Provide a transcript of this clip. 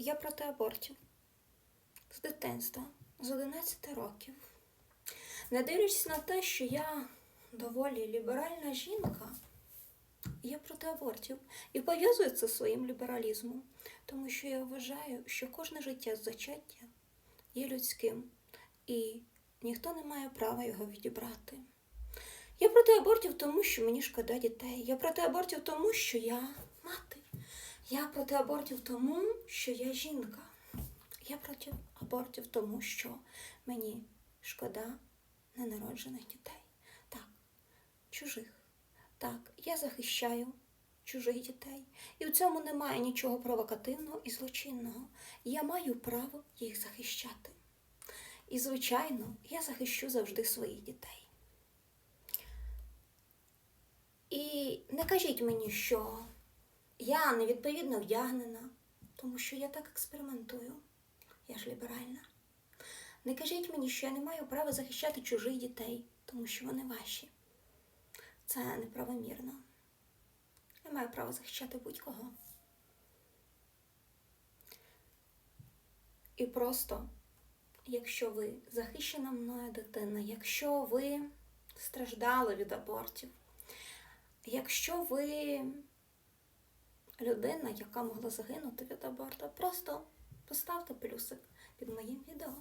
Я проти абортів. З дитинства, з 11 років. Не дивлячись на те, що я доволі ліберальна жінка, я проти абортів і пов'язую це своїм лібералізмом, тому що я вважаю, що кожне життя з зачаття є людським, і ніхто не має права його відібрати. Я проти абортів, тому що мені шкода дітей. Я проти абортів, тому що я мати. Я проти абортів, тому що я жінка. Я проти абортів, тому що мені шкода ненароджених дітей. Так, чужих. Так, я захищаю чужих дітей. І в цьому немає нічого провокативного і злочинного. Я маю право їх захищати. І, звичайно, я захищу завжди своїх дітей. І не кажіть мені, що я невідповідно вдягнена, тому що я так експериментую. Я ж ліберальна. Не кажіть мені, що я не маю права захищати чужих дітей, тому що вони ваші. Це неправомірно. Я маю право захищати будь-кого. І просто, якщо ви захищена мною дитина, якщо ви страждали від абортів, якщо ви людина, яка могла загинути від аборту, просто поставте плюсик під моїм відео.